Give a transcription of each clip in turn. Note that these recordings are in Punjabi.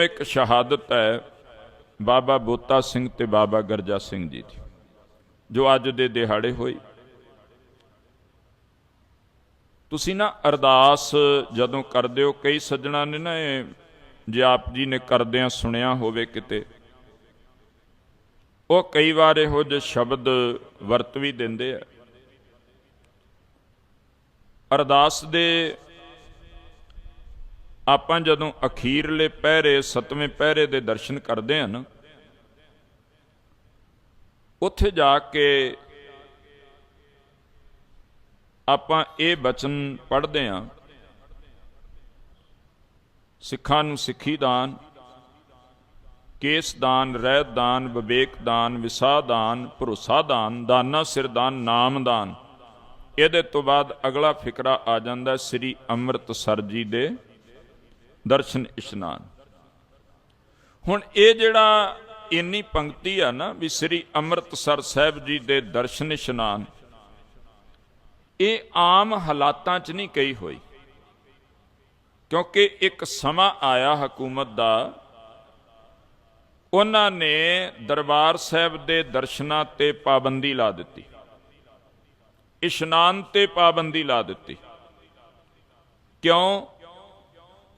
ਇੱਕ ਸ਼ਹਾਦਤ ਹੈ, ਬਾਬਾ ਬੋਤਾ ਸਿੰਘ ਤੇ ਬਾਬਾ ਗਰਜਾ ਸਿੰਘ ਜੀ ਦੀ, ਜੋ ਅੱਜ ਦੇ ਦਿਹਾੜੇ ਹੋਈ ਤੁਸੀਂ ਨਾ ਅਰਦਾਸ ਜਦੋਂ ਕਰਦੇ ਹੋ, ਕਈ ਸੱਜਣਾ ਨੇ ਨਾ ਜੇ ਆਪ ਜੀ ਨੇ ਕਰਦਿਆਂ ਸੁਣਿਆ ਹੋਵੇ ਕਿਤੇ, ਉਹ ਕਈ ਵਾਰ ਇਹੋ ਜਿਹੇ ਸ਼ਬਦ ਵਰਤ ਵੀ ਦਿੰਦੇ ਆ। ਅਰਦਾਸ ਦੇ ਆਪਾਂ ਜਦੋਂ ਅਖੀਰਲੇ ਪਹਿਰੇ, ਸਤਵੇਂ ਪਹਿਰੇ ਦੇ ਦਰਸ਼ਨ ਕਰਦੇ ਹਨ ਉੱਥੇ ਜਾ ਕੇ ਆਪਾਂ ਇਹ ਬਚਨ ਪੜ੍ਹਦੇ ਹਾਂ, ਸਿੱਖਾਂ ਨੂੰ ਸਿੱਖੀ ਦਾਨ, ਕੇਸ ਦਾਨ, ਰਹਿਤ ਦਾਨ, ਵਿਵੇਕ ਦਾਨ, ਵਿਸਾ ਦਾਨ, ਭਰੋਸਾ ਦਾਨ, ਦਾਨਾ ਸਿਰ ਦਾਨ, ਨਾਮ ਦਾਨ। ਇਹਦੇ ਤੋਂ ਬਾਅਦ ਅਗਲਾ ਫਿਕਰਾ ਆ ਜਾਂਦਾ ਸ੍ਰੀ ਅੰਮ੍ਰਿਤਸਰ ਜੀ ਦੇ ਦਰਸ਼ਨ ਇਸ਼ਨਾਨ। ਹੁਣ ਇਹ ਜਿਹੜਾ ਇੰਨੀ ਪੰਕਤੀ ਆ ਨਾ ਵੀ ਸ੍ਰੀ ਅੰਮ੍ਰਿਤਸਰ ਸਾਹਿਬ ਜੀ ਦੇ ਦਰਸ਼ਨ ਇਸ਼ਨਾਨ, ਇਹ ਆਮ ਹਾਲਾਤਾਂ 'ਚ ਨਹੀਂ ਕਹੀ ਹੋਈ। ਕਿਉਂਕਿ ਇੱਕ ਸਮਾਂ ਆਇਆ ਹਕੂਮਤ ਦਾ, ਉਹਨਾਂ ਨੇ ਦਰਬਾਰ ਸਾਹਿਬ ਦੇ ਦਰਸ਼ਨਾਂ ਤੇ ਪਾਬੰਦੀ ਲਾ ਦਿੱਤੀ। ਇਸ਼ਨਾਨ ਤੇ ਪਾਬੰਦੀ ਲਾ ਦਿੱਤੀ। ਕਿਉਂ?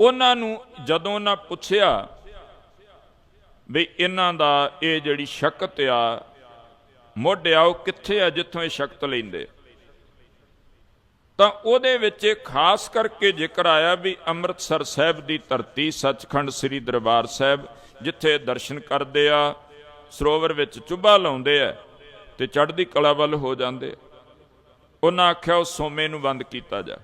ਉਹਨਾਂ ਨੂੰ ਜਦੋਂ ਉਹਨਾਂ ਪੁੱਛਿਆ ਵੀ ਇਹਨਾਂ ਦਾ ਇਹ ਜਿਹੜੀ ਸ਼ਕਤ ਆ, ਮੁੱਢ ਆ, ਉਹ ਕਿੱਥੇ ਆ, ਜਿੱਥੋਂ ਇਹ ਸ਼ਕਤ ਲੈਂਦੇ? ਤਾਂ ਉਹਦੇ ਵਿੱਚ ਖਾਸ ਕਰਕੇ ਜ਼ਿਕਰ ਆਇਆ ਵੀ ਅੰਮ੍ਰਿਤਸਰ ਸਾਹਿਬ ਦੀ ਧਰਤੀ ਸੱਚਖੰਡ ਸ੍ਰੀ ਦਰਬਾਰ ਸਾਹਿਬ, ਜਿੱਥੇ ਦਰਸ਼ਨ ਕਰਦੇ ਆ, ਸਰੋਵਰ ਵਿੱਚ ਚੁੱਭਾ ਲਾਉਂਦੇ ਆ ਤੇ ਚੜ੍ਹਦੀ ਕਲਾ ਵੱਲ ਹੋ ਜਾਂਦੇ ਉਹਨਾਂ ਆਖਿਆ ਉਹ ਸੋਮੇ ਨੂੰ ਬੰਦ ਕੀਤਾ ਜਾ।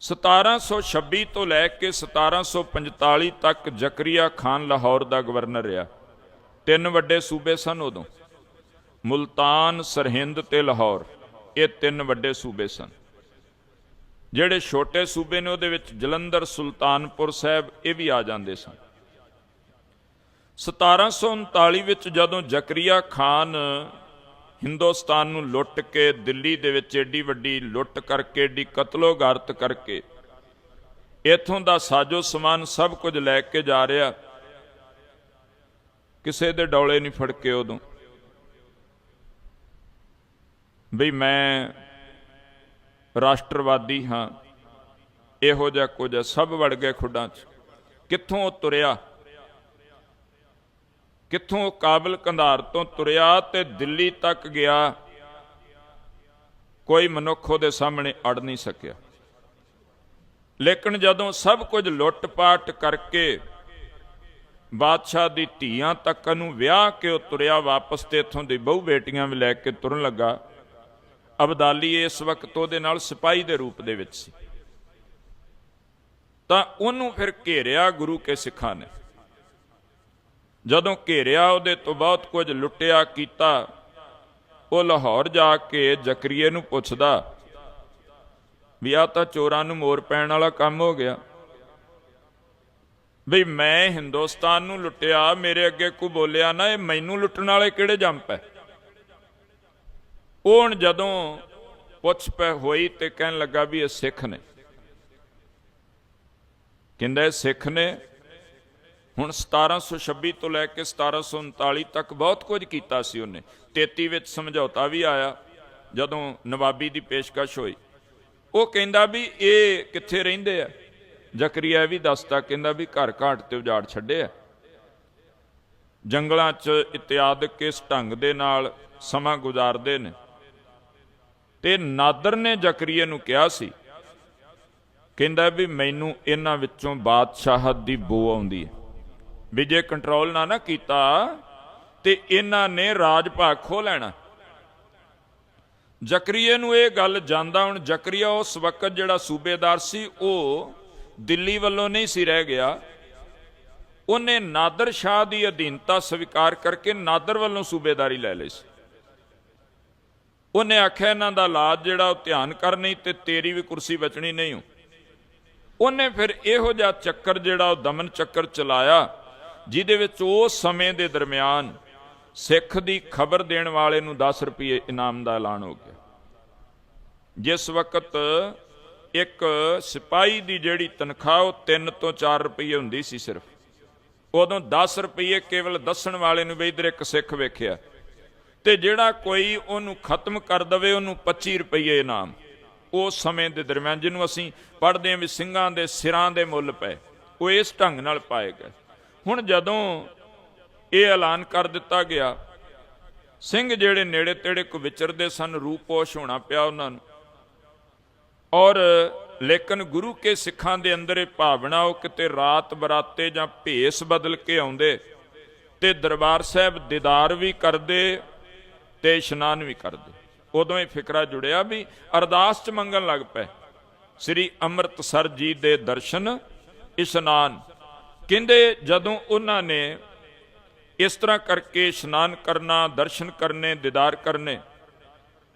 1726 ਤੋਂ ਲੈ ਕੇ 1745 ਤੱਕ ਜ਼ਕਰੀਆ ਖਾਨ ਲਾਹੌਰ ਦਾ ਗਵਰਨਰ ਰਿਹਾ। ਤਿੰਨ ਵੱਡੇ ਸੂਬੇ ਸਨ ਉਦੋਂ। ਮੁਲਤਾਨ, ਸਰਹਿੰਦ ਤੇ ਲਾਹੌਰ। ਇਹ ਤਿੰਨ ਵੱਡੇ ਸੂਬੇ ਸਨ। ਜਿਹੜੇ ਛੋਟੇ ਸੂਬੇ ਨੇ ਉਹਦੇ ਵਿੱਚ ਜਲੰਧਰ, ਸੁਲਤਾਨਪੁਰ ਸਾਹਿਬ, ਇਹ ਵੀ ਆ ਜਾਂਦੇ ਸਨ। 1739 ਵਿੱਚ ਜਦੋਂ ਜ਼ਕਰੀਆ ਖਾਨ ਹਿੰਦੁਸਤਾਨ ਨੂੰ ਲੁੱਟ ਕੇ ਦਿੱਲੀ ਦੇ ਵਿੱਚ ਏਡੀ ਵੱਡੀ ਲੁੱਟ ਕਰਕੇ ਏਡੀ ਕਤਲੋਗਾਰਤ ਕਰਕੇ ਇਥੋਂ ਦਾ ਸਾਜੋ ਸਮਾਨ ਸਭ ਕੁਝ ਲੈ ਕੇ ਜਾ ਰਿਹਾ। ਕਿਸੇ ਦੇ ਡੌਲੇ ਨਹੀਂ ਫੜ ਕੇ ਉਦੋਂ। ਵੀ ਮੈਂ ਰਾਸ਼ਟਰਵਾਦੀ ਹਾਂ ਇਹੋ ਜਿਹਾ ਕੁਝ ਆ, ਸਭ ਵੜ ਗਏ ਖੁੱਡਾਂ 'ਚ। ਕਿੱਥੋਂ ਉਹ ਤੁਰਿਆ? ਕਿੱਥੋਂ ਉਹ ਕਾਬਲ ਕੰਧਾਰ ਤੋਂ ਤੁਰਿਆ ਤੇ ਦਿੱਲੀ ਤੱਕ ਗਿਆ, ਕੋਈ ਮਨੁੱਖ ਉਹਦੇ ਸਾਹਮਣੇ ਅੜ ਨਹੀਂ ਸਕਿਆ। ਲੇਕਿਨ ਜਦੋਂ ਸਭ ਕੁਝ ਲੁੱਟ-ਪਾਟ ਕਰਕੇ ਬਾਦਸ਼ਾਹ ਦੀ ਧੀਆਂ ਤੱਕ ਨੂੰ ਵਿਆਹ ਕੇ ਉਹ ਤੁਰਿਆ ਵਾਪਸ ਤੇ ਇਥੋਂ ਦੀ ਬਹੁ ਬੇਟੀਆਂ ਵੀ ਲੈ ਕੇ ਤੁਰਨ ਲੱਗਾ, ਅਬਦਾਲੀ ਇਸ ਵਕਤ ਉਹਦੇ ਨਾਲ ਸਿਪਾਹੀ ਦੇ ਰੂਪ ਦੇ ਵਿੱਚ ਸੀ। ਤਾਂ ਉਹਨੂੰ ਫਿਰ ਘੇਰਿਆ ਗੁਰੂ ਕੇ ਸਿੱਖਾਂ ਨੇ। ਜਦੋਂ ਘੇਰਿਆ ਉਹਦੇ ਤੋਂ ਬਹੁਤ ਕੁਝ ਲੁੱਟਿਆ ਕੀਤਾ, ਉਹ ਲਾਹੌਰ ਜਾ ਕੇ ਜ਼ਕਰੀਏ ਨੂੰ ਪੁੱਛਦਾ, ਵੀ ਆ ਤਾਂ ਚੋਰਾਂ ਨੂੰ ਮੋਰ ਪੈਣ ਵਾਲਾ ਕੰਮ ਹੋ ਗਿਆ। ਵੀ ਮੈਂ ਹਿੰਦੁਸਤਾਨ ਨੂੰ ਲੁੱਟਿਆ, ਮੇਰੇ ਅੱਗੇ ਕੋ ਬੋਲਿਆ ਨਾ, ਇਹ ਮੈਨੂੰ ਲੁੱਟਣ ਵਾਲੇ ਕਿਹੜੇ ਜੰਪ ਹੈ ਉਹ ਹੁਣ ਜਦੋਂ ਪੁੱਛ ਪੈ ਹੋਈ ਤੇ ਕਹਿਣ ਲੱਗਾ ਵੀ ਇਹ ਸਿੱਖ ਨੇ। ਕਹਿੰਦਾ ਇਹ ਸਿੱਖ ਨੇ ਹੁਣ 1726 ਤੋਂ ਲੈ ਕੇ 1739 ਤੱਕ ਬਹੁਤ ਕੁਝ ਕੀਤਾ ਸੀ ਉਹਨੇ। 33 ਵਿੱਚ ਸਮਝੌਤਾ ਵੀ ਆਇਆ, ਜਦੋਂ ਨਵਾਬੀ ਦੀ ਪੇਸ਼ਕਸ਼ ਹੋਈ। ਉਹ ਕਹਿੰਦਾ ਵੀ ਇਹ ਕਿੱਥੇ ਰਹਿੰਦੇ ਆ? ਜ਼ਕਰੀਆ ਵੀ ਦੱਸਦਾ, ਕਹਿੰਦਾ ਵੀ ਘਰ ਘਾਟ ਤੇ ਉਜਾੜ ਛੱਡੇ ਆ। ਜੰਗਲਾਂ 'ਚ ਇਤਿਆਦ ਕਿਸ ਢੰਗ ਦੇ ਨਾਲ ਸਮਾਂ ਗੁਜ਼ਾਰਦੇ ਨੇ। ਤੇ ਨਾਦਰ ਨੇ ਜ਼ਕਰੀਆ ਨੂੰ ਕਿਹਾ ਸੀ, ਕਹਿੰਦਾ ਵੀ ਮੈਨੂੰ ਇਹਨਾਂ ਵਿੱਚੋਂ ਬਾਦਸ਼ਾਹਤ ਦੀ ਬੋ ਆਉਂਦੀ ਹੈ। ਵੀ ਜੇ ਕੰਟਰੋਲ ਨਾ ਨਾ ਕੀਤਾ, ਤੇ ਇਹਨਾਂ ਨੇ ਰਾਜ ਭਾਗ ਖੋ ਲੈਣਾ। ਜ਼ਕਰੀਏ ਨੂੰ ਇਹ ਗੱਲ ਜਾਂਦਾ, ਹੁਣ ਜ਼ਕਰੀਆ ਉਸ ਵਕਤ ਜਿਹੜਾ ਸੂਬੇਦਾਰ ਸੀ, ਉਹ ਦਿੱਲੀ ਵੱਲੋਂ ਨਹੀਂ ਸੀ ਰਹਿ ਗਿਆ। ਉਹਨੇ ਨਾਦਰ ਸ਼ਾਹ ਦੀ ਅਧੀਨਤਾ ਸਵੀਕਾਰ ਕਰਕੇ ਨਾਦਰ ਵੱਲੋਂ ਸੂਬੇਦਾਰੀ ਲੈ ਲਈ ਸੀ। ਉਹਨੇ ਆਖਿਆ, ਇਹਨਾਂ ਦਾ ਇਲਾਜ ਜਿਹੜਾ ਉਹ ਧਿਆਨ ਕਰ ਨਹੀਂ, ਤੇ ਤੇਰੀ ਵੀ ਕੁਰਸੀ ਬਚਣੀ ਨਹੀਂ ਉਹਨੇ ਫਿਰ ਇਹੋ ਜਿਹਾ ਚੱਕਰ ਜਿਹੜਾ ਉਹ ਦਮਨ ਚੱਕਰ ਚਲਾਇਆ। ਜਿਹਦੇ ਵਿੱਚ ਉਸ ਸਮੇਂ ਦੇ ਦਰਮਿਆਨ ਸਿੱਖ ਦੀ ਖਬਰ ਦੇਣ ਵਾਲੇ ਨੂੰ 10 ਰੁਪਏ ਇਨਾਮ ਦਾ ਐਲਾਨ ਹੋ ਗਿਆ। ਜਿਸ ਵਕਤ ਇੱਕ ਸਿਪਾਹੀ ਦੀ ਜਿਹੜੀ ਤਨਖਾਹ ਉਹ 3 ਤੋਂ 4 ਰੁਪਏ ਹੁੰਦੀ ਸੀ ਸਿਰਫ। ਉਦੋਂ 10 ਰੁਪਏ ਕੇਵਲ ਦੱਸਣ ਵਾਲੇ ਨੂੰ ਵੀ ਇਧਰ ਇੱਕ ਸਿੱਖ ਵੇਖਿਆ ਤੇ ਜਿਹੜਾ ਕੋਈ ਉਹਨੂੰ ਖਤਮ ਕਰ ਦਵੇ, ਉਹਨੂੰ 25 ਰੁਪਏ ਇਨਾਮ। ਉਸ ਸਮੇਂ ਦੇ ਦਰਮਿਆਨ ਜਿਹਨੂੰ ਅਸੀਂ ਪੜ੍ਹਦੇ ਹਾਂ ਵੀ ਸਿੰਘਾਂ ਦੇ ਸਿਰਾਂ ਦੇ ਮੁੱਲ ਪਏ, ਉਹ ਇਸ ਢੰਗ ਨਾਲ ਪਾਏ ਗਏ। ਹੁਣ ਜਦੋਂ ਇਹ ਐਲਾਨ ਕਰ ਦਿੱਤਾ ਗਿਆ, ਸਿੰਘ ਜਿਹੜੇ ਨੇੜੇ ਤੇੜੇ ਕੋ ਵਿਚਰਦੇ ਸਨ ਰੂਪੋਸ਼ ਹੋਣਾ ਪਿਆ ਉਹਨਾਂ ਨੂੰ। ਔਰ ਲੇਕਿਨ ਗੁਰੂ ਕੇ ਸਿੱਖਾਂ ਦੇ ਅੰਦਰ ਇਹ ਭਾਵਨਾ, ਉਹ ਕਿਤੇ ਰਾਤ ਬਰਾਤੇ ਜਾਂ ਭੇਸ ਬਦਲ ਕੇ ਆਉਂਦੇ ਤੇ ਦਰਬਾਰ ਸਾਹਿਬ ਦੀਦਾਰ ਵੀ ਕਰਦੇ ਤੇ ਇਸ਼ਨਾਨ ਵੀ ਕਰਦੇ। ਉਦੋਂ ਇਹ ਫਿਕਰਾ ਜੁੜਿਆ ਵੀ ਅਰਦਾਸ ਚ ਮੰਗਣ ਲੱਗ ਪਏ। ਸ੍ਰੀ ਅੰਮ੍ਰਿਤਸਰ ਜੀ ਦੇ ਦਰਸ਼ਨ, ਇਸ਼ਨਾਨ ਕਹਿੰਦੇ ਜਦੋਂ ਉਹਨਾਂ ਨੇ ਇਸ ਤਰ੍ਹਾਂ ਕਰਕੇ ਇਸ਼ਨਾਨ ਕਰਨਾ, ਦਰਸ਼ਨ ਕਰਨੇ, ਦੀਦਾਰ ਕਰਨੇ,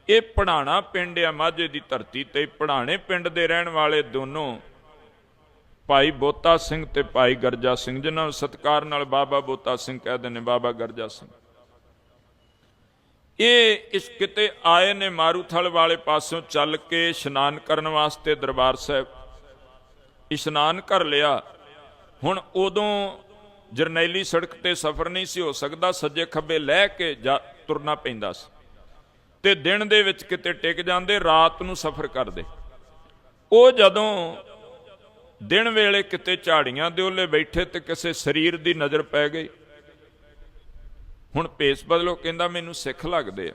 ਇਹ ਪੜਾਣਾ ਪਿੰਡ ਆ ਮਾਝੇ ਦੀ ਧਰਤੀ ਤੇ ਪੜਾਣੇ ਪਿੰਡ ਦੇ ਰਹਿਣ ਵਾਲੇ ਦੋਨੋਂ ਭਾਈ ਬੋਤਾ ਸਿੰਘ ਤੇ ਭਾਈ ਗਰਜਾ ਸਿੰਘ, ਜਿਨ੍ਹਾਂ ਨੂੰ ਸਤਕਾਰ ਨਾਲ ਬਾਬਾ ਬੋਤਾ ਸਿੰਘ ਕਹਿੰਦੇ ਨੇ, ਬਾਬਾ ਗਰਜਾ ਸਿੰਘ। ਇਹ ਇਸ ਕਿਤੇ ਆਏ ਨੇ ਮਾਰੂਥਲ ਵਾਲੇ ਪਾਸੋਂ ਚੱਲ ਕੇ ਇਸ਼ਨਾਨ ਕਰਨ ਵਾਸਤੇ ਦਰਬਾਰ ਸਾਹਿਬ। ਇਸ਼ਨਾਨ ਕਰ ਲਿਆ। ਹੁਣ ਉਦੋਂ ਜਰਨੈਲੀ ਸੜਕ ਤੇ ਸਫ਼ਰ ਨਹੀਂ ਸੀ ਹੋ ਸਕਦਾ, ਸੱਜੇ ਖੱਬੇ ਲੈ ਕੇ ਜਾ ਤੁਰਨਾ ਪੈਂਦਾ ਸੀ। ਤੇ ਦਿਨ ਦੇ ਵਿੱਚ ਕਿਤੇ ਟਿਕ ਜਾਂਦੇ, ਰਾਤ ਨੂੰ ਸਫ਼ਰ ਕਰਦੇ। ਉਹ ਜਦੋਂ ਦਿਨ ਵੇਲੇ ਕਿਤੇ ਝਾੜੀਆਂ ਦੇ ਉੱਲੇ ਬੈਠੇ ਤੇ ਕਿਸੇ ਸਰੀਰ ਦੀ ਨਜ਼ਰ ਪੈ ਗਈ, ਹੁਣ ਭੇਸ ਬਦਲੋ, ਕਹਿੰਦਾ ਮੈਨੂੰ ਸਿੱਖ ਲੱਗਦੇ ਆ।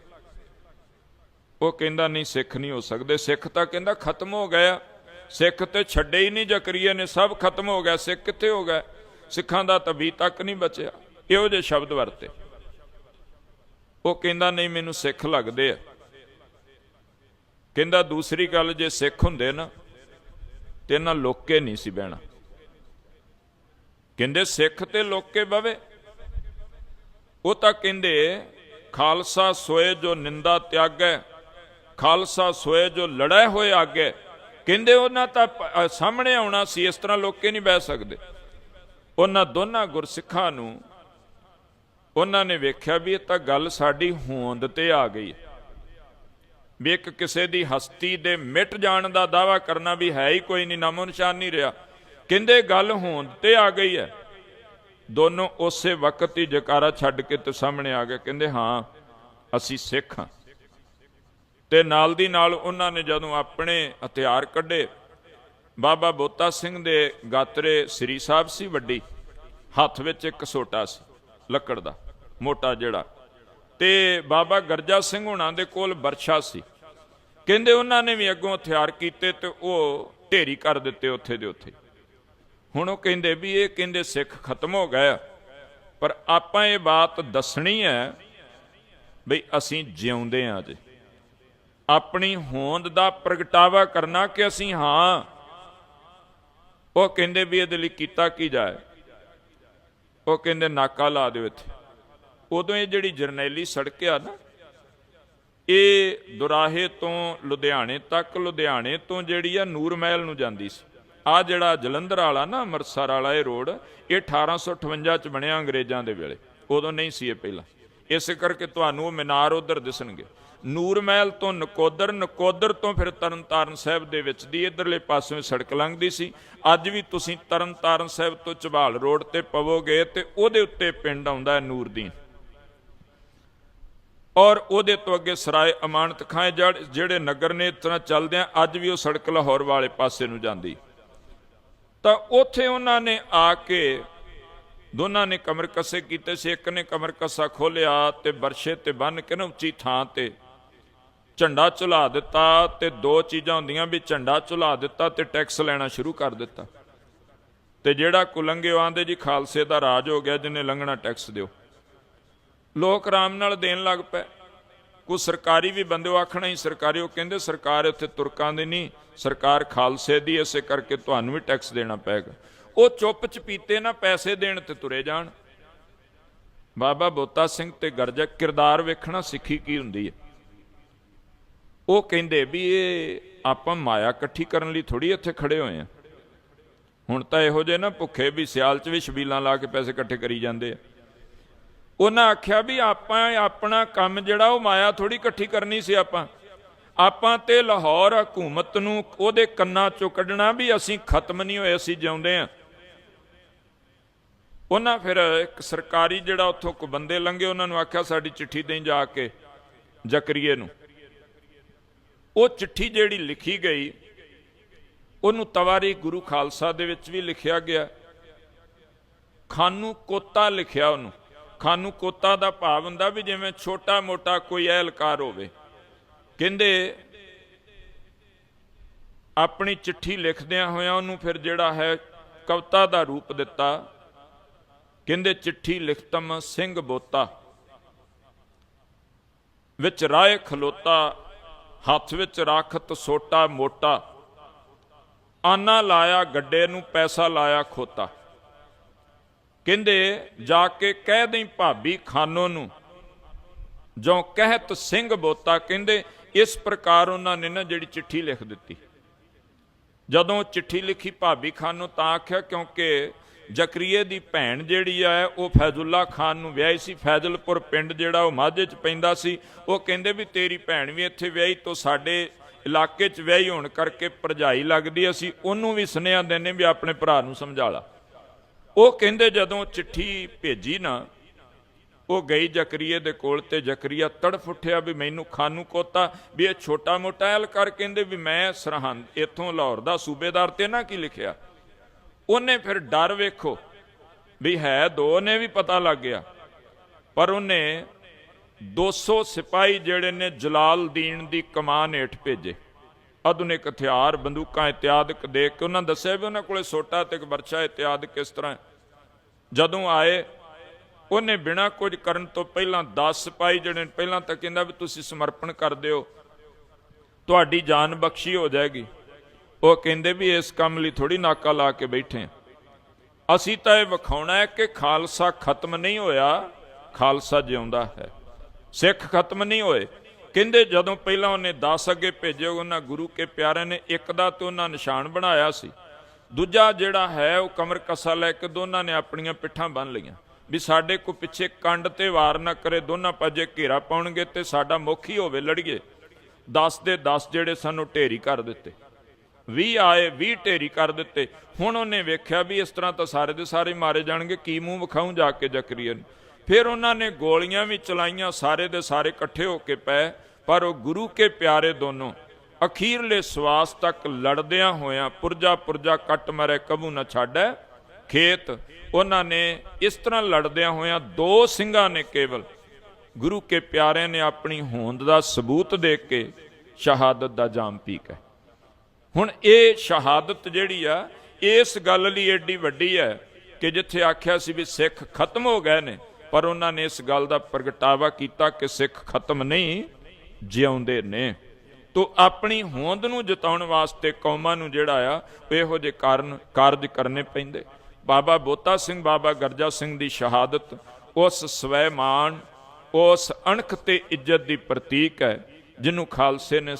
ਉਹ ਕਹਿੰਦਾ, ਨਹੀਂ, ਸਿੱਖ ਨਹੀਂ ਹੋ ਸਕਦੇ। ਸਿੱਖ ਤਾਂ ਕਹਿੰਦਾ, ਖਤਮ ਹੋ ਗਿਆ। ਸਿੱਖ ਤੇ ਛੱਡੇ ਹੀ ਨਹੀਂ ਜ਼ਕਰੀਆ ਨੇ, ਸਭ ਖਤਮ ਹੋ ਗਿਆ, ਸਿੱਖ ਕਿੱਥੇ ਹੋ ਗਿਆ? ਸਿੱਖਾਂ ਦਾ ਤਬੀ ਤੱਕ ਨਹੀਂ ਬਚਿਆ। ਇਹੋ ਜਿਹੇ ਸ਼ਬਦ ਵਰਤੇ। ਉਹ ਕਹਿੰਦਾ, ਨਹੀਂ, ਮੈਨੂੰ ਸਿੱਖ ਲੱਗਦੇ ਆ। ਕਹਿੰਦਾ, ਦੂਸਰੀ ਗੱਲ, ਜੇ ਸਿੱਖ ਹੁੰਦੇ ਨਾ, ਤੇ ਇਹਨਾਂ ਲੋਕੇ ਨਹੀਂ ਸੀ ਬਹਿਣਾ। ਕਹਿੰਦੇ, ਸਿੱਖ ਤੇ ਲੋਕੇ ਬਵੇ। ਉਹ ਤਾਂ ਕਹਿੰਦੇ, ਖਾਲਸਾ ਸੋਏ ਜੋ ਨਿੰਦਾ ਤਿਆਗੈ, ਖਾਲਸਾ ਸੋਏ ਜੋ ਲੜੈ ਹੋਏ ਆਗੇ। ਕਹਿੰਦੇ ਉਹਨਾਂ ਤਾਂ ਸਾਹਮਣੇ ਆਉਣਾ ਸੀ, ਇਸ ਤਰ੍ਹਾਂ ਲੋਕੇ ਨਹੀਂ ਬਹਿ ਸਕਦੇ। ਉਹਨਾਂ ਦੋਨਾਂ ਗੁਰਸਿੱਖਾਂ ਨੂੰ ਉਹਨਾਂ ਨੇ ਵੇਖਿਆ ਵੀ ਇਹ ਤਾਂ ਗੱਲ ਸਾਡੀ ਹੋਂਦ ਤੇ ਆ ਗਈ ਵੀ ਇੱਕ ਕਿਸੇ ਦੀ ਹਸਤੀ ਦੇ ਮਿਟ ਜਾਣ ਦਾ ਦਾਵਾ ਕਰਨਾ ਵੀ ਹੈ ਹੀ ਕੋਈ ਨਹੀਂ, ਨਾਮੋ ਨਿਸ਼ਾਨ ਨਹੀਂ ਰਿਹਾ। ਕਹਿੰਦੇ ਗੱਲ ਹੋਂਦ ਤੇ ਆ ਗਈ ਹੈ। ਦੋਨੋਂ ਉਸੇ ਵਕਤ ਹੀ ਜਕਾਰਾ ਛੱਡ ਕੇ ਤੇ ਸਾਹਮਣੇ ਆ ਗਏ। ਕਹਿੰਦੇ, ਹਾਂ, ਅਸੀਂ ਸਿੱਖ ਹਾਂ। ਤੇ ਨਾਲ ਦੀ ਨਾਲ ਉਹਨਾਂ ਨੇ ਜਦੋਂ ਆਪਣੇ ਹਥਿਆਰ ਕੱਢੇ, ਬਾਬਾ ਬੋਤਾ ਸਿੰਘ ਦੇ ਗਾਤਰੇ ਸ੍ਰੀ ਸਾਹਿਬ ਸੀ ਵੱਡੀ, ਹੱਥ ਵਿੱਚ ਇੱਕ ਸੋਟਾ ਸੀ, ਲੱਕੜ ਦਾ, ਮੋਟਾ ਜਿਹੜਾ। ਤੇ ਬਾਬਾ ਗਰਜਾ ਸਿੰਘ ਹੁਣਾਂ ਦੇ ਕੋਲ ਬਰਛਾ ਸੀ। ਕਹਿੰਦੇ ਉਹਨਾਂ ਨੇ ਵੀ ਅੱਗੋਂ ਹਥਿਆਰ ਕੀਤੇ ਤੇ ਉਹ ਢੇਰੀ ਕਰ ਦਿੱਤੇ ਉੱਥੇ ਦੇ ਉੱਥੇ। ਹੁਣ ਉਹ ਕਹਿੰਦੇ ਵੀ ਇਹ ਕਹਿੰਦੇ ਸਿੱਖ ਖਤਮ ਹੋ ਗਏ ਆ। ਪਰ ਆਪਾਂ ਇਹ ਬਾਤ ਦੱਸਣੀ ਹੈ ਬਈ ਅਸੀਂ ਜਿਉਂਦੇ ਆ ਜੇ ਆਪਣੀ ਹੋਂਦ ਦਾ ਪ੍ਰਗਟਾਵਾ ਕਰਨਾ ਕਿ ਅਸੀਂ ਹਾਂ। ਉਹ ਕਹਿੰਦੇ ਵੀ ਇਹਦੇ ਲਈ ਕੀਤਾ ਕੀ ਜਾਏ? ਉਹ ਕਹਿੰਦੇ ਨਾਕਾ ਲਾ ਦਿਓ ਇੱਥੇ। ਉਦੋਂ ਇਹ ਜਿਹੜੀ ਜਰਨੈਲੀ ਸੜਕ ਆ ਨਾ, ਇਹ ਦੁਰਾਹੇ ਤੋਂ ਲੁਧਿਆਣੇ ਤੱਕ, ਲੁਧਿਆਣੇ ਤੋਂ ਜਿਹੜੀ ਆ ਨੂਰ ਮਹਿਲ ਨੂੰ ਜਾਂਦੀ ਸੀ। ਆ ਜਿਹੜਾ ਜਲੰਧਰ ਵਾਲਾ ਨਾ, ਅੰਮ੍ਰਿਤਸਰ ਵਾਲਾ ਇਹ ਰੋਡ, ਇਹ 1858 ਚ ਬਣਿਆ ਅੰਗਰੇਜ਼ਾਂ ਦੇ ਵੇਲੇ। ਉਦੋਂ ਨਹੀਂ ਸੀ ਇਹ ਪਹਿਲਾਂ। ਇਸ ਕਰਕੇ ਤੁਹਾਨੂੰ ਉਹ ਮੀਨਾਰ ਉਧਰ ਦਿਸਣਗੇ। ਨੂਰ ਮਹਿਲ ਤੋਂ ਨਕੋਦਰ ਨਕੋਦਰ ਤੋਂ ਫਿਰ ਤਰਨਤਾਰਨ ਸਾਹਿਬ ਦੇ ਵਿੱਚ ਦੀ ਇਧਰਲੇ ਪਾਸੋਂ ਸੜਕ ਲੰਘਦੀ ਸੀ। ਅੱਜ ਵੀ ਤੁਸੀਂ ਤਰਨਤਾਰਨ ਸਾਹਿਬ ਤੋਂ ਝਬਾਲ ਰੋਡ ਤੇ ਪਵੋਗੇ ਤੇ ਉਹਦੇ ਉੱਤੇ ਪਿੰਡ ਆਉਂਦਾ ਹੈ ਨੂਰਦੀਨ ਔਰ ਉਹਦੇ ਤੋਂ ਅੱਗੇ ਸਰਾਏ ਅਮਾਨਤ ਖਾਂ ਜਿਹੜੇ ਨਗਰ ਨੇ ਇਸ ਤਰ੍ਹਾਂ ਚੱਲਦੇ ਆ ਅੱਜ ਵੀ ਉਹ ਸੜਕ ਲਾਹੌਰ ਵਾਲੇ ਪਾਸੇ ਨੂੰ ਜਾਂਦੀ। ਤਾਂ ਉੱਥੇ ਉਹਨਾਂ ਨੇ ਆ ਕੇ ਦੋਨਾਂ ਨੇ ਕਮਰ ਕੱਸੇ ਕੀਤੇ ਸੀ। ਇੱਕ ਨੇ ਕਮਰ ਕੱਸਾ ਖੋਲਿਆ ਤੇ ਬਰਸ਼ੇ ਤੇ ਬੰਨ ਕੇ ਨਾ ਉੱਚੀ ਥਾਂ ਤੇ ਝੰਡਾ ਝੁਲਾ ਦਿੱਤਾ ਤੇ ਦੋ ਚੀਜ਼ਾਂ ਹੁੰਦੀਆਂ ਵੀ ਝੰਡਾ ਝੁਲਾ ਦਿੱਤਾ ਤੇ ਟੈਕਸ ਲੈਣਾ ਸ਼ੁਰੂ ਕਰ ਦਿੱਤਾ। ਤੇ ਜਿਹੜਾ ਕੁਲੰਗੇ ਆਂਦੇ ਜੀ ਖਾਲਸੇ ਦਾ ਰਾਜ ਹੋ ਗਿਆ, ਜਿਹਨੇ ਲੰਘਣਾ ਟੈਕਸ ਦਿਓ। ਲੋਕ ਆਰਾਮ ਨਾਲ ਦੇਣ ਲੱਗ ਪਏ। ਕੋ ਸਰਕਾਰੀ ਵੀ ਬੰਦੇ, ਉਹ ਆਖਣਾ ਹੀ ਸਰਕਾਰੀ, ਉਹ ਕਹਿੰਦੇ ਸਰਕਾਰ ਇੱਥੇ ਤੁਰਕਾਂ ਦੀ ਨਹੀਂ, ਸਰਕਾਰ ਖਾਲਸੇ ਦੀ, ਇਸੇ ਕਰਕੇ ਤੁਹਾਨੂੰ ਵੀ ਟੈਕਸ ਦੇਣਾ ਪਏਗਾ। ਉਹ ਚੁੱਪ ਚਪੀਤੇ ਨਾ ਪੈਸੇ ਦੇਣ ਤੇ ਤੁਰੇ ਜਾਣ। ਬਾਬਾ ਬੋਤਾ ਸਿੰਘ ਤੇ ਗਰਜਾ, ਕਿਰਦਾਰ ਵੇਖਣਾ ਸਿੱਖੀ ਕੀ ਹੁੰਦੀ ਹੈ? ਉਹ ਕਹਿੰਦੇ ਵੀ ਇਹ ਆਪਾਂ ਮਾਇਆ ਇਕੱਠੀ ਕਰਨ ਲਈ ਥੋੜੀ ਇੱਥੇ ਖੜੇ ਹੋਏ ਆ। ਹੁਣ ਤਾਂ ਇਹੋ ਜਿਹੇ ਨਾ ਭੁੱਖੇ ਵੀ ਸਿਆਲ 'ਚ ਵੀ ਛਬੀਲਾਂ ਲਾ ਕੇ ਪੈਸੇ ਇਕੱਠੇ ਕਰੀ ਜਾਂਦੇ ਆ। ਉਹਨਾਂ ਆਖਿਆ ਵੀ ਆਪਾਂ ਆਪਣਾ ਕੰਮ ਜਿਹੜਾ ਉਹ ਮਾਇਆ ਥੋੜੀ ਇਕੱਠੀ ਕਰਨੀ ਸੀ ਆਪਾਂ। ਆਪਾਂ ਤੇ ਲਾਹੌਰ ਹਕੂਮਤ ਨੂੰ ਉਹਦੇ ਕੰਨਾਂ ਚੋਂ ਕੱਢਣਾ ਵੀ ਅਸੀਂ ਖਤਮ ਨਹੀਂ ਹੋਏ, ਅਸੀਂ ਜਿਉਂਦੇ ਆ। ਉਹਨਾਂ ਫਿਰ ਇੱਕ ਸਰਕਾਰੀ ਜਿਹੜਾ ਉੱਥੋਂ ਕੋ ਬੰਦੇ ਲੰਘੇ, ਉਹਨਾਂ ਨੂੰ ਆਖਿਆ ਸਾਡੀ ਚਿੱਠੀ ਦੇਂ ਜਾ ਕੇ ਜ਼ਕਰੀਏ ਨੂੰ। ਉਹ ਚਿੱਠੀ ਜਿਹੜੀ ਲਿਖੀ ਗਈ, ਉਹਨੂੰ ਤਵਾਰੀ ਗੁਰੂ ਖਾਲਸਾ ਦੇ ਵਿੱਚ ਵੀ ਲਿਖਿਆ ਗਿਆ। ਖਾਨੂ ਕੋਤਾ ਲਿਖਿਆ ਉਹਨੂੰ। ਖਾਨੂ ਕੋਤਾ ਦਾ ਭਾਵ ਹੁੰਦਾ ਵੀ ਜਿਵੇਂ ਛੋਟਾ ਮੋਟਾ ਕੋਈ ਅਹਿਲਕਾਰ ਹੋਵੇ। ਕਹਿੰਦੇ, ਆਪਣੀ ਚਿੱਠੀ ਲਿਖਦਿਆਂ ਹੋਇਆਂ ਉਹਨੂੰ ਫਿਰ ਜਿਹੜਾ ਹੈ ਕਵਿਤਾ ਦਾ ਰੂਪ ਦਿੱਤਾ। ਕਹਿੰਦੇ, ਚਿੱਠੀ ਲਿਖਤਮ ਸਿੰਘ ਬੋਤਾ, ਵਿੱਚ ਰਾਏ ਖਲੋਤਾ ਹੱਥ ਵਿੱਚ ਰੱਖਤ ਸੋਟਾ ਮੋਟਾ। ਆਨਾ ਲਾਇਆ, ਗੱਡੇ ਨੂੰ ਪੈਸਾ ਲਾਇਆ ਖੋਤਾ। ਕਹਿੰਦੇ, ਜਾ ਕੇ ਕਹਿ ਦੇਈ ਭਾਬੀ ਖਾਨੋ ਨੂੰ। ਜੋ ਕਹਿਤ ਸਿੰਘ ਬੋਤਾ, ਕਹਿੰਦੇ, ਇਸ ਪ੍ਰਕਾਰ ਉਹਨਾਂ ਨੇ ਨਾ ਜਿਹੜੀ ਚਿੱਠੀ ਲਿਖ ਦਿੱਤੀ। ਜਦੋਂ ਚਿੱਠੀ ਲਿਖੀ ਭਾਬੀ ਖਾਨ ਨੂੰ ਤਾਂ ਆਖਿਆ, ਕਿਉਂਕਿ ਜ਼ਕਰੀਏ ਦੀ ਭੈਣ ਜਿਹੜੀ ਆ, ਉਹ ਫੈਜ਼ੁੱਲਾ ਖਾਨ ਨੂੰ ਵਿਆਹੀ ਸੀ। ਫੈਜ਼ਲਪੁਰ ਪਿੰਡ ਜਿਹੜਾ ਉਹ ਮਾਝੇ 'ਚ ਪੈਂਦਾ ਸੀ, ਉਹ ਕਹਿੰਦੇ ਵੀ ਤੇਰੀ ਭੈਣ ਵੀ ਇੱਥੇ ਵਿਆਹੀ ਤੋਂ ਸਾਡੇ ਇਲਾਕੇ 'ਚ ਵਿਆਹੀ ਹੋਣ ਕਰਕੇ ਭਰਜਾਈ ਲੱਗਦੀ ਅਸੀਂ ਉਹਨੂੰ ਵੀ ਸੁਨੇਹਾ ਦਿੰਨੇ ਵੀ ਆਪਣੇ ਭਰਾ ਨੂੰ ਸਮਝਾ ਲਾ। ਉਹ ਕਹਿੰਦੇ ਜਦੋਂ ਚਿੱਠੀ ਭੇਜੀ ਨਾ, ਉਹ ਗਈ ਜ਼ਕਰੀਏ ਦੇ ਕੋਲ ਤੇ ਜ਼ਕਰੀਆ ਤੜਫ ਉੱਠਿਆ ਵੀ ਮੈਨੂੰ ਖਾਨੂ ਕੋਤਾ, ਵੀ ਇਹ ਛੋਟਾ ਮੋਟਾ ਐਲਕਾਰ ਕਹਿੰਦੇ ਵੀ ਮੈਂ ਸਰਹੰਦ, ਇੱਥੋਂ ਲਾਹੌਰ ਦਾ ਸੂਬੇਦਾਰ ਤੇ ਨਾ ਕੀ ਲਿਖਿਆ? ਉਹਨੇ ਫਿਰ ਡਰ ਵੇਖੋ ਵੀ ਹੈ ਦੋ ਨੇ ਵੀ ਪਤਾ ਲੱਗ ਗਿਆ। ਪਰ ਉਹਨੇ 200 ਸਿਪਾਹੀ ਜਿਹੜੇ ਨੇ ਜਲਾਲਦੀਨ ਦੀ ਕਮਾਨ ਹੇਠ ਭੇਜੇ। ਆਧੁਨਿਕ ਹਥਿਆਰ ਬੰਦੂਕਾਂ ਇਤਿਆਦਿਕ ਦੇਖ ਕੇ ਉਹਨਾਂ ਦੱਸਿਆ ਵੀ ਉਹਨਾਂ ਕੋਲੇ ਸੋਟਾ ਤੇ ਇੱਕ ਵਰਛਾ ਇਤਿਆਦ ਕਿਸ ਤਰ੍ਹਾਂ ਜਦੋਂ ਆਏ ਉਹਨੇ ਬਿਨਾਂ ਕੁਝ ਕਰਨ ਤੋਂ ਪਹਿਲਾਂ 10 ਸਿਪਾਹੀ ਜਿਹੜੇ ਨੇ, ਪਹਿਲਾਂ ਤਾਂ ਕਹਿੰਦਾ ਵੀ ਤੁਸੀਂ ਸਮਰਪਣ ਕਰ ਦਿਓ ਤੁਹਾਡੀ ਜਾਨ ਬਖਸ਼ੀ ਹੋ ਜਾਏਗੀ। ਉਹ ਕਹਿੰਦੇ ਵੀ ਇਸ ਕੰਮ ਲਈ ਥੋੜੀ ਨਾਕਾ ਲਾ ਕੇ ਬੈਠੇ ਅਸੀਂ ਤਾਂ ਇਹ ਵਿਖਾਉਣਾ ਹੈ ਕਿ ਖਾਲਸਾ ਖਤਮ ਨਹੀਂ ਹੋਇਆ, ਖਾਲਸਾ ਜਿਉਂਦਾ ਹੈ। ਸਿੱਖ ਖਤਮ ਨਹੀਂ ਹੋਏ। ਕਹਿੰਦੇ ਜਦੋਂ ਪਹਿਲਾਂ ਉਹਨੇ 10 ਅੱਗੇ ਭੇਜੇ, ਉਹਨਾਂ ਗੁਰੂ ਕੇ ਪਿਆਰਿਆਂ ਨੇ ਇੱਕ ਦਾ ਤੇ ਉਹਨਾਂ ਨਿਸ਼ਾਨ ਬਣਾਇਆ ਸੀ। ਦੂਜਾ ਜਿਹੜਾ ਹੈ, ਉਹ ਕਮਰ ਕਸਾ ਲੈ ਕੇ ਦੋਨਾਂ ਨੇ ਆਪਣੀਆਂ ਪਿੱਠਾਂ ਬੰਨ ਲਈਆਂ। ਵੀ ਸਾਡੇ ਕੋ ਪਿੱਛੇ ਕੰਡ ਤੇ ਵਾਰ ਨਾ ਕਰੇ, ਦੋਨਾਂ ਪਾਜੇ ਘੇਰਾ ਪਾਉਣਗੇ ਤੇ ਸਾਡਾ ਮੁਖੀ ਹੋਵੇ ਲੜੀਏ। 10 ਦੇ 10 ਜਿਹੜੇ ਸਾਨੂੰ ਢੇਰੀ ਕਰ ਦਿੱਤੇ। 20 ਆਏ 20 ਢੇਰੀ ਕਰ ਦਿੱਤੇ। ਹੁਣ ਉਹਨੇ ਵੇਖਿਆ ਵੀ ਇਸ ਤਰ੍ਹਾਂ ਤਾਂ ਸਾਰੇ ਦੇ ਸਾਰੇ ਮਾਰੇ ਜਾਣਗੇ, ਕੀ ਮੂੰਹ ਵਿਖਾਉਂ ਜਾ ਕੇ ਜ਼ਕਰੀਆ ਨੂੰ। ਫਿਰ ਉਹਨਾਂ ਨੇ ਗੋਲੀਆਂ ਵੀ ਚਲਾਈਆਂ, ਸਾਰੇ ਦੇ ਸਾਰੇ ਇਕੱਠੇ ਹੋ ਕੇ ਪਏ, ਪਰ ਉਹ ਗੁਰੂ ਕੇ ਪਿਆਰੇ ਦੋਨੋਂ ਅਖੀਰਲੇ ਸਵਾਸ ਤੱਕ ਲੜਦਿਆਂ ਹੋਇਆਂ ਪੁਰਜਾ ਪੁਰਜਾ ਕੱਟ ਮਰੇ, ਕਬੂ ਨਾ ਛਾੜੈ ਖੇਤ, ਉਹਨਾਂ ਨੇ ਇਸ ਤਰ੍ਹਾਂ ਲੜਦਿਆਂ ਹੋਇਆਂ ਦੋ ਸਿੰਘਾਂ ਨੇ ਕੇਵਲ ਗੁਰੂ ਕੇ ਪਿਆਰਿਆਂ ਨੇ ਆਪਣੀ ਹੋਂਦ ਦਾ ਸਬੂਤ ਦੇ ਕੇ ਸ਼ਹਾਦਤ ਦਾ ਜਾਮ ਪੀ ਕੇ ਹੁਣ ਇਹ ਸ਼ਹਾਦਤ ਜਿਹੜੀ ਆ, ਇਸ ਗੱਲ ਲਈ ਏਡੀ ਵੱਡੀ ਹੈ ਕਿ ਜਿੱਥੇ ਆਖਿਆ ਸੀ ਵੀ ਸਿੱਖ ਖਤਮ ਹੋ ਗਏ ਨੇ, ਪਰ ਉਹਨਾਂ ਨੇ ਇਸ ਗੱਲ ਦਾ ਪ੍ਰਗਟਾਵਾ ਕੀਤਾ ਕਿ ਸਿੱਖ ਖਤਮ ਨਹੀਂ, ਜਿਉਂਦੇ ਨੇ। ਤੋ ਆਪਣੀ ਹੋਂਦ ਨੂੰ ਜਿਤਾਉਣ ਵਾਸਤੇ ਕੌਮਾਂ ਨੂੰ ਜਿਹੜਾ ਆ, ਇਹੋ ਜਿਹੇ ਕਾਰਨ ਕਾਰਜ ਕਰਨੇ ਪੈਂਦੇ। ਬਾਬਾ ਬੋਤਾ ਸਿੰਘ, ਬਾਬਾ ਗਰਜਾ ਸਿੰਘ ਦੀ ਸ਼ਹਾਦਤ, ਉਸ ਸਵੈਮਾਨ ਉਸ ਅਣਖ ਤੇ ਇੱਜ਼ਤ ਦੀ ਪ੍ਰਤੀਕ ਹੈ, ਜਿਹਨੂੰ ਖਾਲਸੇ ਨੇ